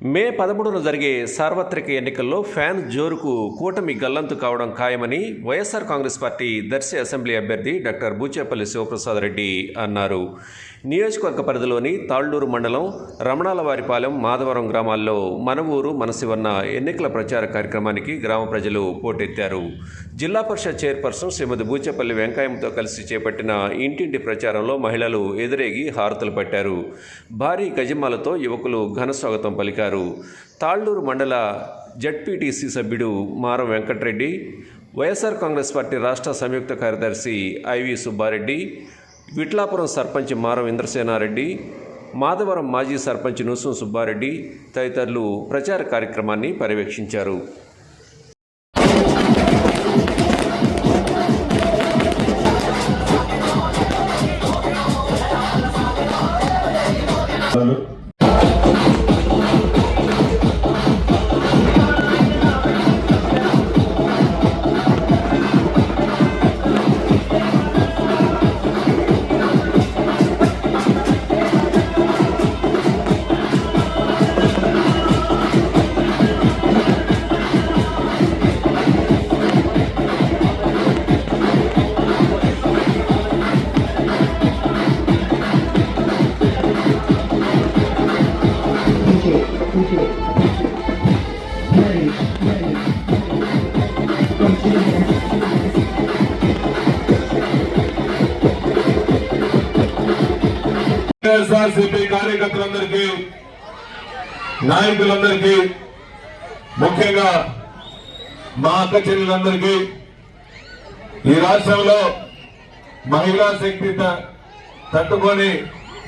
May పదమూడున జరిగే సార్వత్రిక ఎన్నికల్లో ఫ్యాన్ జోరుకు కూటమి గల్లంతు కావడం ఖాయమని YSR Congress party Darsi assembly అభ్యర్థి డాక్టర్ బూచేపల్లి శివప్రసాద్ రెడ్డి అన్నారు. నియోజకవర్గ పరిధిలోని తాళ్ళూరు మండలం రమణాలవారిపాలెం మాధవరం గ్రామాల్లో మన ఊరు మనసివన్న ఎన్నికల ప్రచార కార్యక్రమానికి గ్రామ ప్రజలు పోటెత్తారు. జిల్లా పరిషత్ చైర్పర్సన్ శ్రీమతి బూచేపల్లి వెంకాయంతో కలిసి చేపట్టిన ఇంటింటి ప్రచారంలో మహిళలు ఎదురేగి హారతులు పట్టారు. భారీ గజమాలతో యువకులు ఘన స్వాగతం పలికారు. తాళ్ళూరు మండల జడ్పీటీసీ సభ్యుడు మారం వెంకటరెడ్డి వైఎస్ఆర్ కాంగ్రెస్ పార్టీ రాష్ట్ర సంయుక్త కార్యదర్శి ఐవి సుబ్బారెడ్డి విట్లాపురం సర్పంచ్ మారం ఇంద్రసేనారెడ్డి మాధవరం మాజీ సర్పంచ్ నూసం సుబ్బారెడ్డి తదితరులు ప్రచార కార్యక్రమాన్ని పర్యవేక్షించారు. వైఎస్ఆర్సీపీ కార్యకర్తలందరికీ నాయకులందరికీ ముఖ్యంగా మా అక్క చెల్లెలందరికీ ఈ రాష్ట్రంలో మహిళా శక్తి తట్టుకొని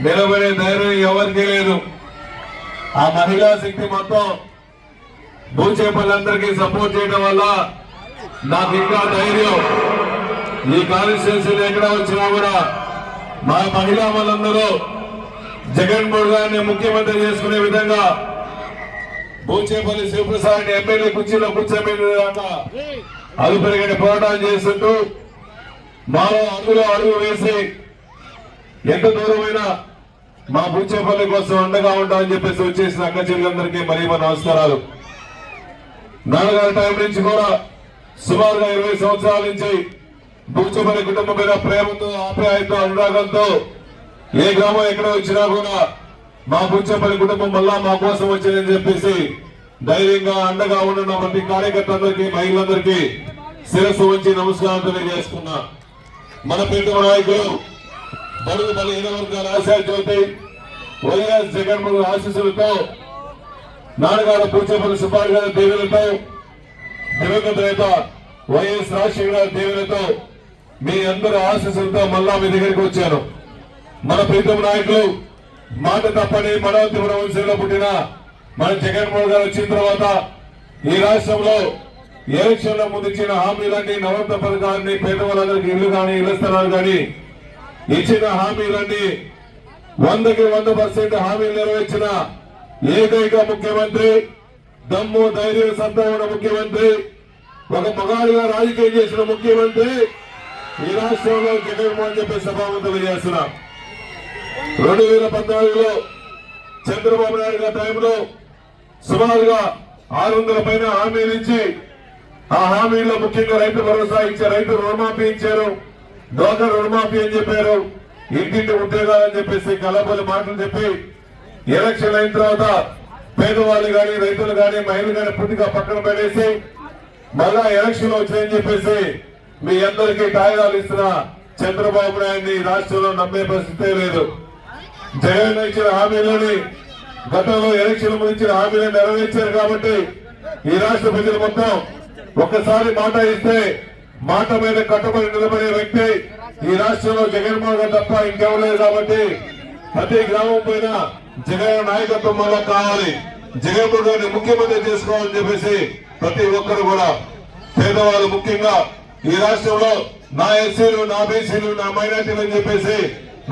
నిలబడే ధైర్యం ఎవరికీ లేదు. ఆ మహిళా శక్తి మొత్తం భూచేపలందరికీ సపోర్ట్ చేయడం వల్ల నాకు ఇంకా ధైర్యం. ఈ కాన్స్టిట్యూన్సీలు ఎక్కడ వచ్చినా కూడా మా మహిళా వాళ్ళందరూ జగన్మోహన్ గారిని ముఖ్యమంత్రి చేసుకునే విధంగా భూచేపల్లి శివప్రసాద్ ఎమ్మెల్యే కుర్చీలో కూర్చోబెట్టేదాకా పెరిగిన పోరాటం చేస్తుంటూ మాలో అందులో అడుగు వేసి ఎంత దూరమైనా మా భూచేపల్లి కోసం అండగా ఉంటామని చెప్పేసి వచ్చేసిన అక్క చెల్లెలందరికీ మరీ మా నమస్కారాలు. నాన్నగారి టైం నుంచి కూడా సుమారుగా ఇరవై సంవత్సరాల నుంచి భూచేపల్లి కుటుంబం మీద ప్రేమతో ఆప్యాయతో అనురాగంతో ఏ గ్రామం ఎక్కడ వచ్చినా కూడా మా బూచపల్లి కుటుంబం మళ్ళా మా కోసం వచ్చిందని చెప్పేసి ధైర్యంగా అండగా ఉన్న ప్రతి కార్యకర్తలందరికీ మహిళలందరికీ శిరస్సు వచ్చి నమస్కారం తెలియజేసుకున్నా. మన ప్రీతమ నాయకులు బడుగు బలహీన వర్గాల ఆశా జ్యోతి వైఎస్ జగన్మోహన్ ఆశీస్సులతో నాన్నగారు పూచేపల్లి సుబ్బారెడ్డి గారి దేవులతో దివంగత నేత వైఎస్ రాజశేఖర దేవులతో మీ అందరి ఆశీస్సులతో మళ్ళా మీ దగ్గరికి వచ్చాను. మన ప్రీతం నాయకులు మాట తప్పని మనోతిపురం వంశంలో పుట్టిన మన జగన్మోహన్ గారు వచ్చిన తర్వాత ఈ రాష్ట్రంలో ఎలక్షన్ల ముందు ఇచ్చిన హామీలన్నీ నవంత పథకాన్ని పేదవాళ్ళందరికీ ఇల్లు కానీ ఇళ్ళ స్థలాలు కానీ ఇచ్చిన హామీలన్నీ వందకి వంద పర్సెంట్ హామీలు నెరవేర్చిన ఏకైక ముఖ్యమంత్రి దమ్ము ధైర్యం సత్తా ఉన్న ముఖ్యమంత్రి. ఒక మగాడిగా రాజకీయం చేసిన ముఖ్యమంత్రి. ఈ రాష్ట్రంలో జగన్మోహన్ చెప్పి సభావంతులు చేస్తున్నా. రెండు వేల పద్నాలుగులో చంద్రబాబు నాయుడు గారి టైంలో సుమారుగా ఆరు వందల పైన హామీలు ఇచ్చి ఆ హామీలో ముఖ్యంగా రైతు భరోసా ఇచ్చారు. రైతు రుణమాఫీ ఇచ్చారు. డోకర్ రుణమాఫీ అని చెప్పారు. ఇంటింటి ఉద్యోగాలు అని చెప్పేసి కలబోలు మాటలు చెప్పి ఎలక్షన్ అయిన తర్వాత పేదవాళ్ళు కానీ రైతులు కానీ మహిళలు కానీ పూర్తిగా పక్కన పెట్టేసి మళ్ళా ఎలక్షన్ వచ్చాయని చెప్పేసి మీ అందరికీ కాగితాలు ఇస్తున్న చంద్రబాబు నాయుడిని ఈ రాష్ట్రంలో నమ్మే పరిస్థితే లేదు. జగన్ ఇచ్చిన హామీలని గతంలో ఎలక్షన్ ముందు ఇచ్చిన హామీలను నెరవేర్చారు కాబట్టి ఈ రాష్ట్ర ప్రజలు మొత్తం ఒక్కసారి మాట ఇస్తే మాట మీద కట్టుబడి నిలబడే వ్యక్తి ఈ రాష్ట్రంలో జగన్మోహన్ గారు తప్ప ఇంకెవరు లేదు కాబట్టి ప్రతి గ్రామం పైన జగన్ నాయకత్వం వల్ల కావాలి. జగన్మోహన్ గారిని ముఖ్యమంత్రి చేసుకోవాలని చెప్పేసి ప్రతి ఒక్కరు కూడా పేదవాళ్ళు ముఖ్యంగా ఈ రాష్ట్రంలో నా ఎస్సీలు నా బీసీలు నా మైనార్టీలు అని చెప్పేసి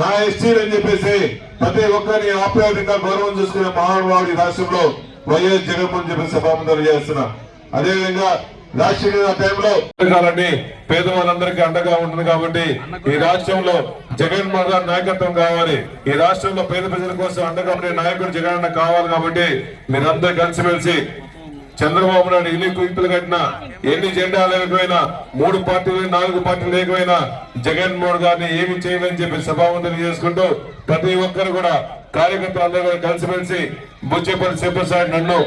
నా ఎస్టీలు అని చెప్పేసి ప్రతి ఒక్కరిని ఆప్యాయంగా గౌరవం చూసుకునే మహానుభావుడు ఈ రాష్ట్రంలో వైఎస్ జగన్మోహన్ చెప్పేసి సభామంత్రులు చేస్తున్నా. అదేవిధంగా రాజశేఖర టైంలో పథకాలన్నీ పేదవాళ్ళందరికీ అండగా ఉంటుంది కాబట్టి ఈ రాష్ట్రంలో జగన్మోహన్ గారి నాయకత్వం కావాలి. ఈ రాష్ట్రంలో పేద ప్రజల కోసం అండగా ఉండే నాయకుడు జగన్ అన్న కావాలి కాబట్టి మీరందరూ కలిసిమెలిసి చంద్రబాబు నాయుడు ఎన్ని కుయింపులు కట్టినా ఎన్ని జెండా లేకపోయినా మూడు పార్టీలు నాలుగు పార్టీలు లేకపోయినా జగన్మోహన్ గారిని ఏమి చేయలేని చెప్పి సభావంతులు చేసుకుంటూ ప్రతి ఒక్కరు కూడా కార్యకర్తలు అందరూ కూడా కలిసిమెలిసి బుచ్చేపల్లి శివప్రసాద్ నన్ను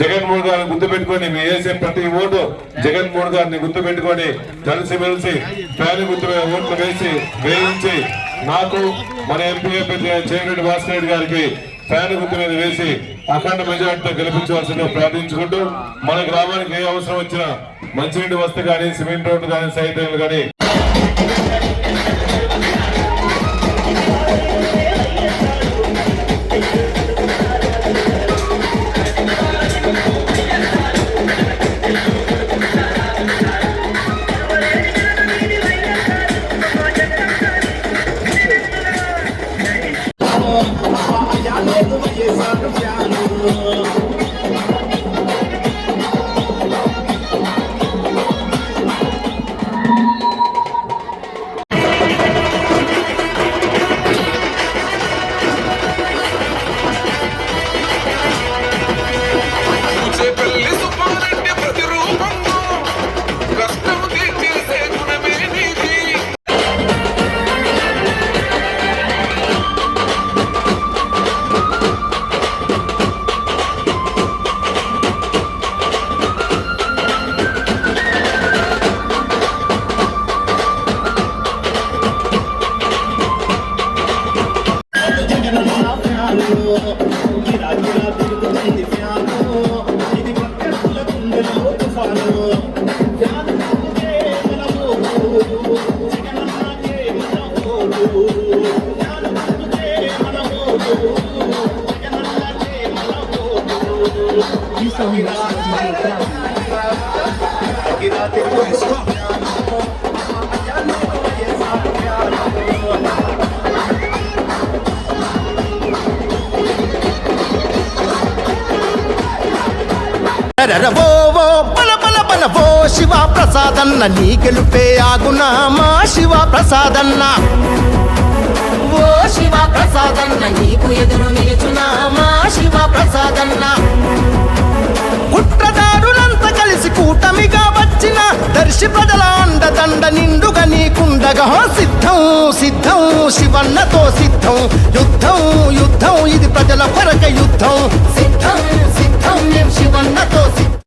జగన్మోహన్ గారిని గుర్తు పెట్టుకొని మీ వేసే ప్రతి ఓటు జగన్మోహన్ గారిని గుర్తు పెట్టుకొని కలిసిమెలిసి ఫ్యాన్ గుర్తు ఓట్లు వేసి వేయించి నాకు మన ఎంపీ అభ్యర్థి చేరెడ్డి భాస్కర్ రెడ్డి గారికి ఫ్యాన్ గుర్తు మీద వేసి అఖండ మెజార్టీతో గెలిపించవలసిందిగా ప్రార్థించుకుంటూ మన గ్రామానికి ఏ అవసరం వచ్చినా మంచినీటి వస్తు కానీ సిమెంట్ రోడ్డు కానీ సైతం కానీ రరవో ఓ బల బల బల ఓ శివ ప్రసాదన్న నీ గెలుపే ఆగునా మా శివ ప్రసాదన్న. ఓ శివ ప్రసాదన్న నీకు ఎదురు నిలుచునా మా శివ ప్రసాదన్న. కుట్రదారులంత కలిసి కూటమిగా వచ్చిన దర్శి ప్రజల అండదండ నిండుగా నీకుండగా. సిద్ధం సిద్ధం శివన్నతో సిద్ధం. యుద్ధం యుద్ధం ఇది ప్రజల కొరక యుద్ధం. సిద్ధం సిద్ధం మేము శివన్నతో సిద్ధం.